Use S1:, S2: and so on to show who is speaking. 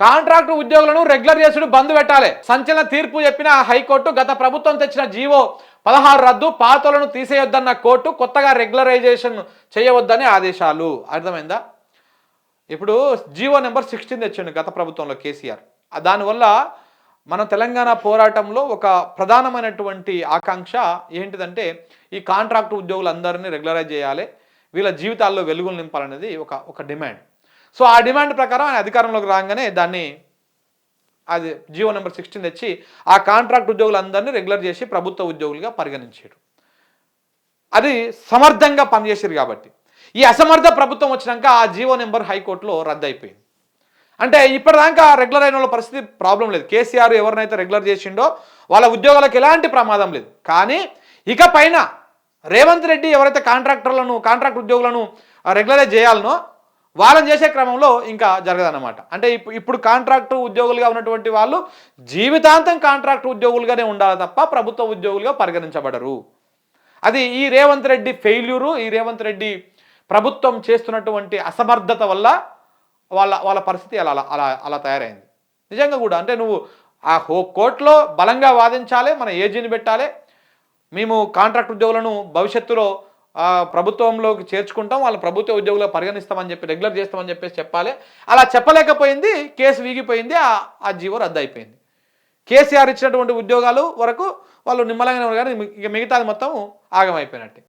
S1: Contract ఉద్యోగులను regular చేసుడు బంద్ పెట్టాలి. సంచలన తీర్పు చెప్పిన హైకోర్టు గత ప్రభుత్వం తెచ్చిన జీవో పదహారు రద్దు పాతలను తీసేయొద్దన్న కోర్టు కొత్తగా రెగ్యులరైజేషన్ చేయవద్దని ఆదేశాలు. అర్థమైందా? ఇప్పుడు జీవో నెంబర్ సిక్స్టీన్ తెచ్చిండు గత ప్రభుత్వంలో కేసీఆర్. దానివల్ల మన తెలంగాణ పోరాటంలో ఒక ప్రధానమైనటువంటి ఆకాంక్ష ఏంటిదంటే ఈ కాంట్రాక్ట్ ఉద్యోగులందరినీ రెగ్యులరైజ్ చేయాలి. వీళ్ళ జీవితాల్లో వెలుగులు నింపాలనేది ఒక ఒక డిమాండ్. సో ఆ డిమాండ్ ప్రకారం ఆయన అధికారంలోకి రాగానే దాన్ని అది జీవో నెంబర్ సిక్స్టీన్ తెచ్చి ఆ కాంట్రాక్ట్ ఉద్యోగులందరినీ రెగ్యులర్ చేసి ప్రభుత్వ ఉద్యోగులుగా పరిగణించారు అది సమర్థంగా పనిచేసారు కాబట్టి. ఈ అసమర్థ ప్రభుత్వం వచ్చినాక ఆ జీవో నెంబర్ హైకోర్టులో రద్దు అయిపోయింది అంటే ఇప్పటిదాకా రెగ్యులర్ అయిన వాళ్ళ పరిస్థితి ప్రాబ్లం లేదు. కేసీఆర్ ఎవరినైతే రెగ్యులర్ చేసిండో వాళ్ళ ఉద్యోగాలకు ఎలాంటి ప్రమాదం లేదు. కానీ ఇక పైన రేవంత్ రెడ్డి ఎవరైతే కాంట్రాక్టర్లను కాంట్రాక్ట్ ఉద్యోగులను రెగ్యులరైజ్ చేయాలనో వాళ్ళని చేసే క్రమంలో ఇంకా జరగదన్నమాట. అంటే ఇప్పుడు ఇప్పుడు కాంట్రాక్టు ఉద్యోగులుగా ఉన్నటువంటి వాళ్ళు జీవితాంతం కాంట్రాక్ట్ ఉద్యోగులుగానే ఉండాలి తప్ప ప్రభుత్వ ఉద్యోగులుగా పరిగణించబడరు. అది ఈ రేవంత్ రెడ్డి ఫెయిల్యూరు ఈ రేవంత్ రెడ్డి ప్రభుత్వం చేస్తున్నటువంటి అసమర్థత వల్ల వాళ్ళ వాళ్ళ పరిస్థితి అలా అలా- అలా అలా తయారైంది. నిజంగా కూడా అంటే నువ్వు ఆ హో కోర్టులో బలంగా వాదించాలి మన ఏజీని పెట్టాలి మేము కాంట్రాక్ట్ ఉద్యోగులను భవిష్యత్తులో ప్రభుత్వంలోకి చేర్చుకుంటాం వాళ్ళ ప్రభుత్వ ఉద్యోగులు పరిగణిస్తామని చెప్పి రెగ్యులర్ చేస్తామని చెప్పేసి చెప్పాలి. అలా చెప్పలేకపోయింది కేసు వీగిపోయింది ఆ ఆ జీవో రద్దు అయిపోయింది కేసీఆర్ ఇచ్చినటువంటి ఉద్యోగాలు వరకు వాళ్ళు నిమ్మలంగానే ఉన్నారు కానీ ఇక మిగతాది మొత్తం ఆగమైపోయినట్టే.